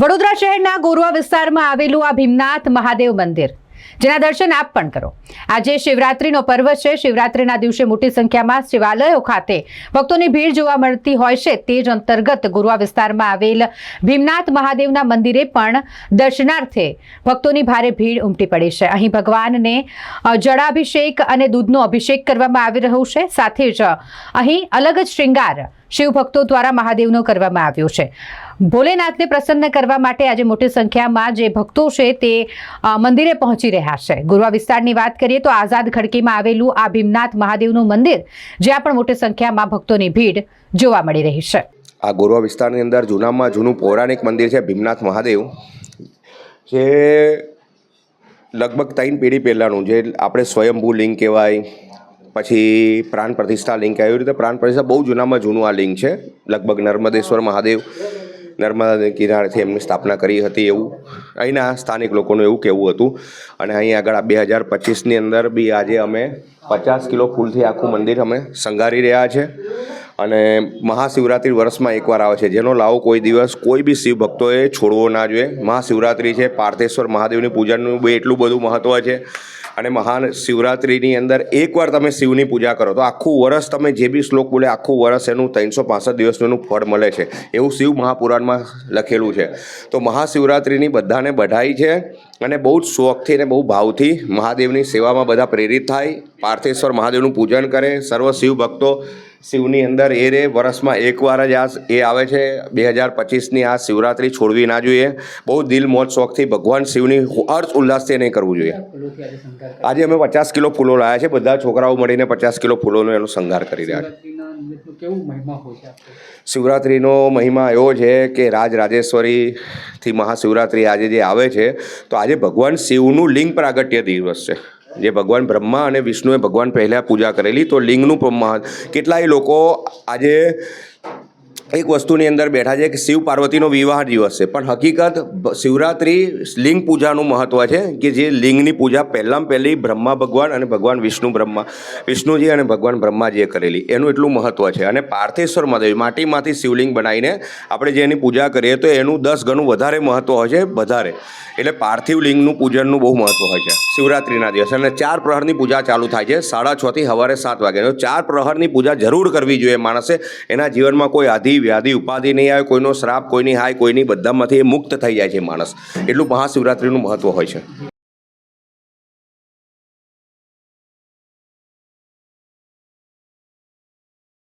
વડોદરા શહેરના ગોરવા વિસ્તારમાં આવેલું આ ભીમનાથ મહાદેવ મંદિર. જેના દર્શન આપ પણ કરો. આજે શિવરાત્રીનો પર્વ છે. શિવરાત્રીના દિવસે મોટી સંખ્યામાં શિવાલયો ખાતે ભક્તોની ભીડ જોવા મળતી હોય છે. તે જ અંતર્ગત ગુરવા વિસ્તારમાં આવેલ ભીમનાથ મહાદેવના મંદિરે પણ દર્શનાર્થે ભક્તોની ભારે ભીડ ઉમટી પડી છે. અહીં ભગવાનને જળાભિષેક અને દૂધનો અભિષેક કરવામાં આવી રહ્યો છે. સાથે જ અહીં અલગ જ શૃંગાર શિવ ભક્તો દ્વારા મહાદેવનો કરવામાં આવ્યો છે. ભોલેનાથને પ્રસન્ન કરવા માટે આજે મોટી સંખ્યામાં જે ભક્તો છે તે મંદિરે પહોંચી રહ્યા છે. ગુરવા વિસ્તારની વાત કરીએ તો આઝાદ ખડકીમાં આવેલું આ ભીમનાથ મહાદેવનું મંદિર, જ્યાં પણ મોટી સંખ્યામાં ભક્તોની ભીડ જોવા મળી રહી છે. આ ગોરવા વિસ્તારની અંદર જૂનામાં જૂનું પૌરાણિક મંદિર છે ભીમનાથ મહાદેવ, જે લગભગ ત્રણ પેઢી પહેલાંનું, જે આપણે સ્વયંભૂ લિંગ કહેવાય પછી પ્રાણ પ્રતિષ્ઠા લિંક આવી રીતે પ્રાણ પ્રતિષ્ઠા બહુ જૂનામાં જૂનું આ લિંક છે. લગભગ નર્મદેશ્વર મહાદેવ, નર્મદા કિનારેથી એમની સ્થાપના કરી હતી એવું. અહીંના સ્થાનિક લોકોનું એવું કહેવું હતું. અને અહીં આગળ બે હજાર પચીસની અંદર બી આજે અમે પચાસ કિલો ફૂલથી આખું મંદિર અમે શણગારી રહ્યા છે. અને મહાશિવરાત્રિ વર્ષમાં એકવાર આવે છે. જેનો લાવો કોઈ દિવસ કોઈ બી શિવ ભક્તોએ છોડવો ના જોઈએ. મહાશિવરાત્રિ છે પાર્થેશ્વર મહાદેવની પૂજાનું બી એટલું બધું મહત્ત્વ છે. અને મહાન શિવરાત્રિની અંદર એકવાર તમે શિવની પૂજા કરો, તો આખું વર્ષ તમે જે બી શ્લોક બોલે, આખું વર્ષ એનું ત્રણસો પાસઠ દિવસનું ફળ મળે છે. એવું શિવ મહાપુરાણમાં લખેલું છે. તો મહાશિવરાત્રિની બધાને બધાઈ છે અને બહુ જ શોખથી અને બહુ ભાવથી મહાદેવની સેવામાં બધા પ્રેરિત થાય. પાર્થેશ્વર મહાદેવનું પૂજન કરે, સર્વ શિવ ભક્તો શિવની અંદર એ રે વર્ષમાં એકવાર જ આ એ આવે છે. બે હજાર પચીસની આ શિવરાત્રિ છોડવી ના જોઈએ. બહુ દિલ મોજ શોખથી ભગવાન શિવની હર્ષ ઉલ્લાસથી નહીં કરવું જોઈએ. આજે અમે પચાસ કિલો ફૂલો લાવ્યા છે. બધા છોકરાઓ મળીને પચાસ કિલો ફૂલોનો એનો શણગાર કરી રહ્યા છે. શિવરાત્રિનો મહિમા એવો છે કે રાજ રાજેશ્વરીથી મહાશિવરાત્રિ આજે જે આવે છે, તો આજે ભગવાન શિવનું લિંગ પ્રાગટ્ય દિવસ છે. જે ભગવાન બ્રહ્મા અને વિષ્ણુએ ભગવાન પહેલાં પૂજા કરેલી તો લિંગનું કેટલાય લોકો આજે એક વસ્તુની અંદર બેઠા છે કે શિવ પાર્વતીનો વિવાહ દિવસ છે. પણ હકીકત શિવરાત્રિ લિંગ પૂજાનું મહત્ત્વ છે કે જે લિંગની પૂજા પહેલાં પહેલી બ્રહ્મા ભગવાન અને ભગવાન વિષ્ણુ બ્રહ્મા, વિષ્ણુજી અને ભગવાન બ્રહ્માજીએ કરેલી. એનું એટલું મહત્ત્વ છે. અને પાર્થેશ્વર મહાદેવ માટીમાંથી શિવલિંગ બનાવીને આપણે જે એની પૂજા કરીએ તો એનું દસ ગણું વધારે મહત્ત્વ હોય છે, વધારે. એટલે પાર્થિવ લિંગનું પૂજનનું બહુ મહત્ત્વ હોય છે શિવરાત્રિના દિવસે. અને ચાર પ્રહરની પૂજા ચાલુ થાય છે સાડા છથી સવારે સાત વાગે ચાર પ્રહરની પૂજા જરૂર કરવી જોઈએ માણસે. એના જીવનમાં કોઈ આધિ વ્યાધિ, ઉપાધિ નહીં આવે, કોઈનો શ્રાપ, કોઈની હાય, કોઈની બધામાંથી મુક્ત થઈ જાય છે માણસ. એટલું મહાશિવરાત્રિનું મહત્ત્વ હોય છે.